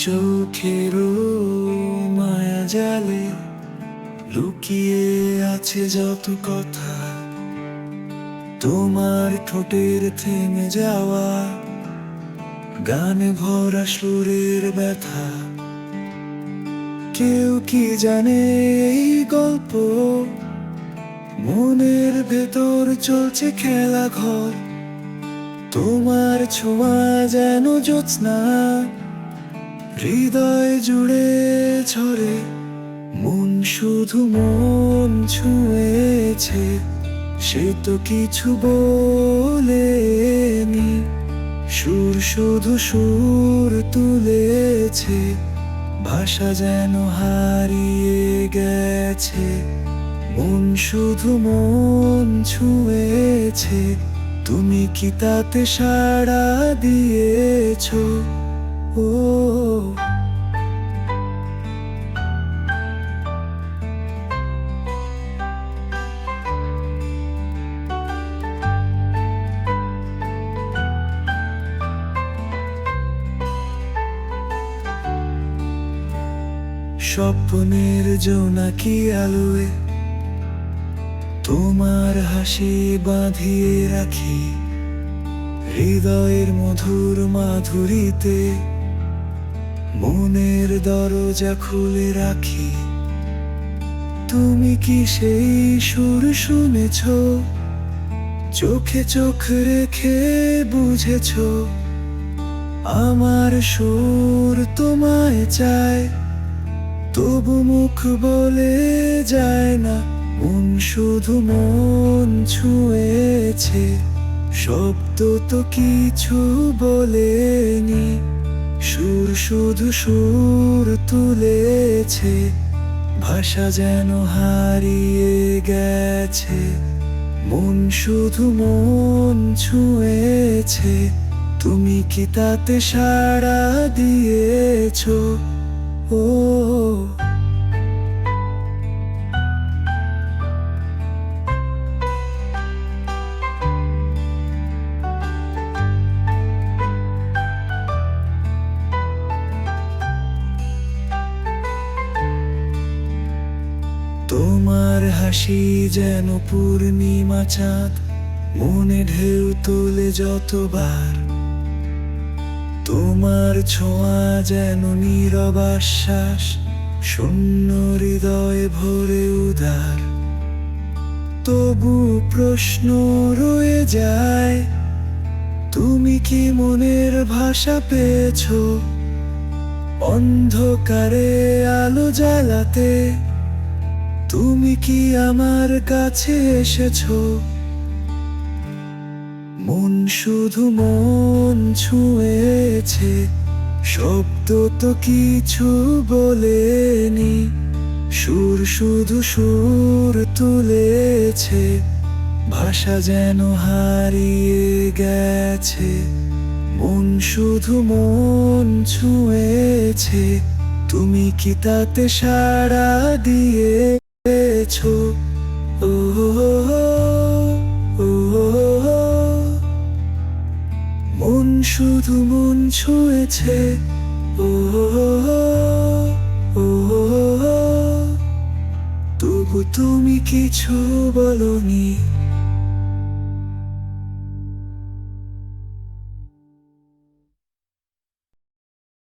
চোখের মায়া জালে লুকিয়ে আছে যত কথা। তোমার ঠোঁটের থেমে যাওয়া, গানে ভরা সুরের ব্যথা। কেউ কি জানে এই গল্প? মনের ভেতর চলছে খেলা ঘর তোমার ছোঁয়া যেন জ্যোৎস্না হৃদয় জুড়ে ছড়ে মন শুধু মন ছুঁয়েছে, সে তো কিছু বলেনি। সুর শুধু সুর তুলেছে, ভাষা যেন হারিয়ে গেছে। মন শুধু মন ছুঁয়েছে, তুমি কি তাতে সাড়া দিয়েছ? ও। স্বপ্নের জোনাকি আলোয় তোমার হাসি বাঁধিয়ে রাখি। হৃদয়ের মধুর মাধুরীতে মনের দরজা খুলে রাখি। তুমি কি সেই সুর শুনেছ? চোখে চোখ রেখে বুঝেছ, আমার সুর তোমায় চায়। তবু মুখ বলে যায় না, মন শুধু মন ছুঁয়েছে। শব্দ তো কিছু বলেনি। সুর শুধু সুর তুলেছে, ভাষা যেন হারিয়ে গেছে। মন শুধু মন ছুঁয়েছে, তুমি কি তাতে সাড়া দিয়েছ? ও তোমার হাসি যেন পূর্ণিমা চাঁদ, মনে ঢেউ তোলে যতবার। তোমার ছোঁয়া যেন নীরব আশ্বাস, শূন্য হৃদয়ে ভরে উদার। তবু প্রশ্ন রয়ে যায়, তুমি কি মনের ভাষা পেয়েছ? অন্ধকারে আলো জ্বালাতে তুমি কি আমার কাছে এসেছ? মন শুধু মন ছুঁয়েছে, শব্দ তো কিছু বলেনি। সুর শুধু সুর তুলেছে, ভাষা যেন হারিয়ে গেছে। মন শুধু মন ছুঁয়েছে, তুমি কি তাতে সাড়া দিয়েছ ও ও মন শুধু মন ছুঁয়েছে। ও তবু তুমি কিছু বলনি।